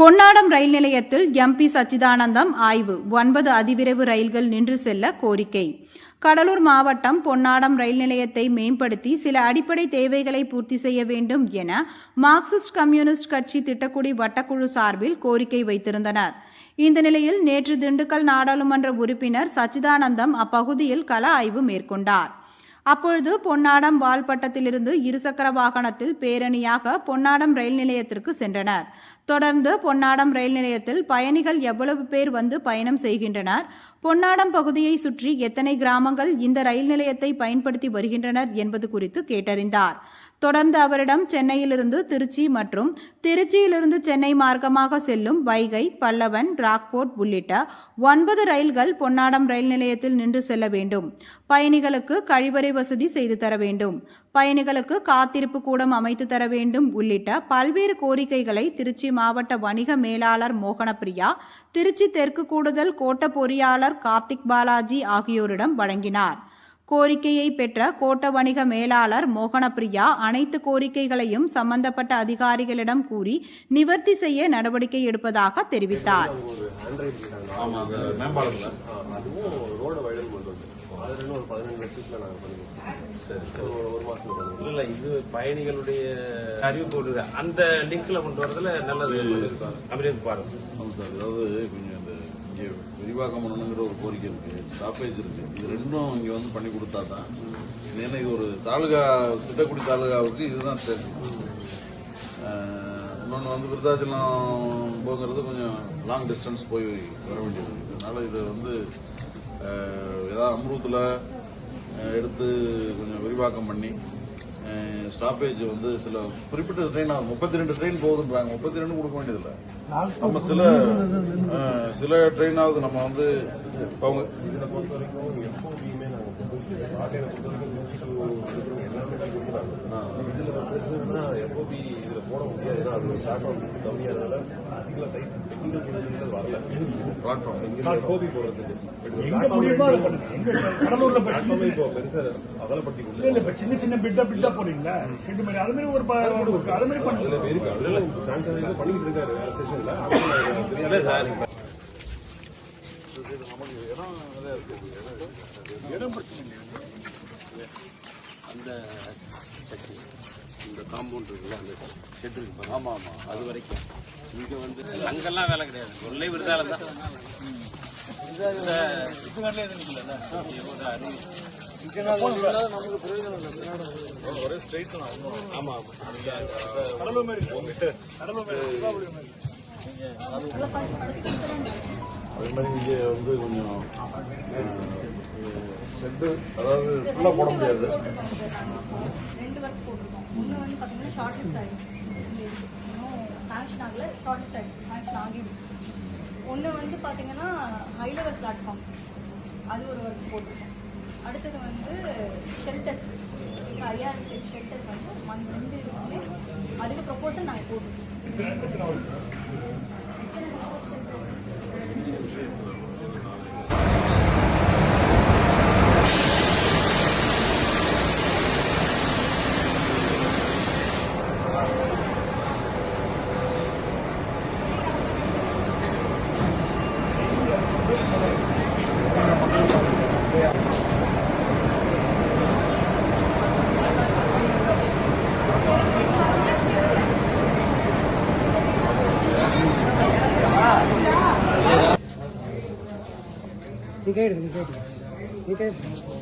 பொன்னாடம் ரயில் நிலையத்தில் எம்பி சச்சிதானந்தம் ஆய்வு. ஒன்பது அதிவிரைவு ரயில்கள் நின்று செல்ல கோரிக்கை. கடலூர் மாவட்டம் பொன்னாடம் ரயில் நிலையத்தை மேம்படுத்தி சில அடிப்படை தேவைகளை பூர்த்தி செய்ய வேண்டும் என மார்க்சிஸ்ட் கம்யூனிஸ்ட் கட்சி திட்டக்குடி வட்டக்குழு சார்பில் கோரிக்கை வைத்திருந்தனர். இந்த நிலையில் நேற்று திண்டுக்கல் நாடாளுமன்ற உறுப்பினர் சச்சிதானந்தம் அப்பகுதியில் கள ஆய்வு மேற்கொண்டார். அப்பொழுது பொன்னாடம் வால்பட்டத்திலிருந்து இருசக்கர வாகனத்தில் பேரணியாக பொன்னாடம் ரயில் நிலையத்திற்கு சென்றனர். தொடர்ந்து பொன்னாடம் ரயில் நிலையத்தில் பயணிகள் எவ்வளவு பேர் வந்து பயணம் செய்கின்றனர்? பொன்னாடம் பகுதியை சுற்றி எத்தனை கிராமங்கள் இந்த ரயில் நிலையத்தை பயன்படுத்தி வருகின்றனர் என்பது குறித்து கேட்டறிந்தார். தொடர்ந்து அவரிடம் சென்னையிலிருந்து திருச்சி மற்றும் திருச்சியிலிருந்து சென்னை மார்க்கமாக செல்லும் வைகை பல்லவன் ராக்போர்ட் உள்ளிட்ட ஒன்பது ரயில்கள் பொன்னாடம் ரயில் நிலையத்தில் நின்று செல்ல வேண்டும். பயணிகளுக்கு கழிவறை வசதி செய்து தர வேண்டும். பயணிகளுக்கு காத்திருப்பு கூடம் அமைத்து தர வேண்டும் உள்ளிட்ட பல்வேறு கோரிக்கைகளை திருச்சி மாவட்ட வணிக மேலாளர் மோகனப்பிரியா திருச்சி தெற்கு கூடுதல் கோட்ட பொறியாளர் கார்த்திக் பாலாஜி ஆகியோரிடம் வழங்கினார். கோரிக்கையை பெற்ற கோட்ட வணிக மேலாளர் மோகனப்பிரியா அனைத்து கோரிக்கைகளையும் சம்பந்தப்பட்ட அதிகாரிகளிடம் கூறி நிவர்த்தி செய்ய நடவடிக்கை எடுப்பதாக தெரிவித்தார். அந்த வைடல் கொண்டு வந்து அது ரெண்டும் ஒரு பதினஞ்சு லட்சத்துல நாங்கள் பண்ணிடுவோம் சரி ஒரு ஒரு மாசத்துல பண்ணுவோம் இல்ல இது பயணிகளுடைய அறிவிப்பு விடுது. அந்த லிங்க்ல கொண்டு வரதுல நல்லது. அப்படின்னு பாருங்க. ஆமா சார். அதாவது கொஞ்சம் இந்த இங்கே விரிவாக்கம் பண்ணணுங்கிற ஒரு கோரிக்கை இருக்கு ஸ்டாப்பேஜ் இருக்கு. இது ரெண்டும் இங்கே வந்து பண்ணி கொடுத்தா தான் ஏன்னா இது ஒரு தாலுகா திட்டக்குடி தாலுகாவுக்கு இதுதான் ஸ்டேஷன் இன்னொன்று வந்து விருத்தாச்சலம் போகிறது கொஞ்சம் லாங் டிஸ்டன்ஸ் போய் வர வேண்டியது. அதனால் அதனால இது வந்து ஏதாவது அம்ரூத்தில் எடுத்து கொஞ்சம் விரிவாக்கம் பண்ணி ஸ்டாப்பேஜ் வந்து சில குறிப்பிட்ட ட்ரெயின் முப்பத்தி ரெண்டு ட்ரெயின் போகுதுன்றாங்க. முப்பத்தி ரெண்டு கொடுக்க வேண்டியதில்லை. நம்ம சில சில ட்ரெயினாவது நம்ம வந்து அவங்க இதில் பொறுத்த வரைக்கும் எப்போவுமே இதில் எப்போபி இதில் போட முடியாது. ஏன்னா அது பிளாட்ஃபார்ம் கம்மியாக சைட் டெக்னிக்கல் பிளாட்ஃபார்ம் கோபி போகிறதுக்கு எங்க முடியுமோ அதை பண்ணுங்க எங்க கடலூர்ல பிளாட்ஃபார்மே இப்போ பெருசாக அகலப்படுத்தி இல்ல, இல்ல, இப்ப சின்ன சின்ன பிட்டா பிட்டா போறீங்களா? ரெண்டு மாதிரி அது மாதிரி ஒரு அது மாதிரி அதில் பண்ணுங்க. இருக்கு அதில் சாம்சங் இது பண்ணிக்கிட்டு இருக்காரு வேற ஸ்டேஷனில் இல்ல சார். அந்த இந்த காம்பவுண்ட் இருக்குல்ல அந்த ஷெட் இருக்கு பாருங்க. ஆமா ஆமா. அது வரைக்கும். இங்கே வந்து அங்கெல்லாம் வேலை கிடையாது ஒன்லே விருதாலம் தான் ஒரே ஸ்ட்ரைட் தான் ஆமா ஆமா கடலூர் மாதிரி இல்ல. கடலூர் மாதிரி தீபாவளி மாதிரி இங்கே வந்து கொஞ்சம் ஷெட்டு அதாவது ஃபுல்லாக போட முடியாது ரெண்டு ஒர்க் போட்டிருக்கோம் ஒன்று வந்து பார்த்தீங்கன்னா ஷார்டஸ்ட் ஆகிடுச்சு இன்னும் சாங்ஷன் ஆகல ஷார்டஸ்ட் ஆகிடுச்சு ஒன்று வந்து பார்த்தீங்கன்னா ஹை லெவல் பிளாட்ஃபார்ம் அது ஒரு ஒர்க் போட்டிருக்கோம். அடுத்தது வந்து ஷெல்டர்ஸ் ஐஆர்எஸ்டி ஷெல்டர்ஸ் வந்து மந்த் ரெண்டு இருக்குமே அதுக்கு ப்ரொப்போசல் நாங்கள் போட்டிருக்கோம். ticket, ticket, ticket.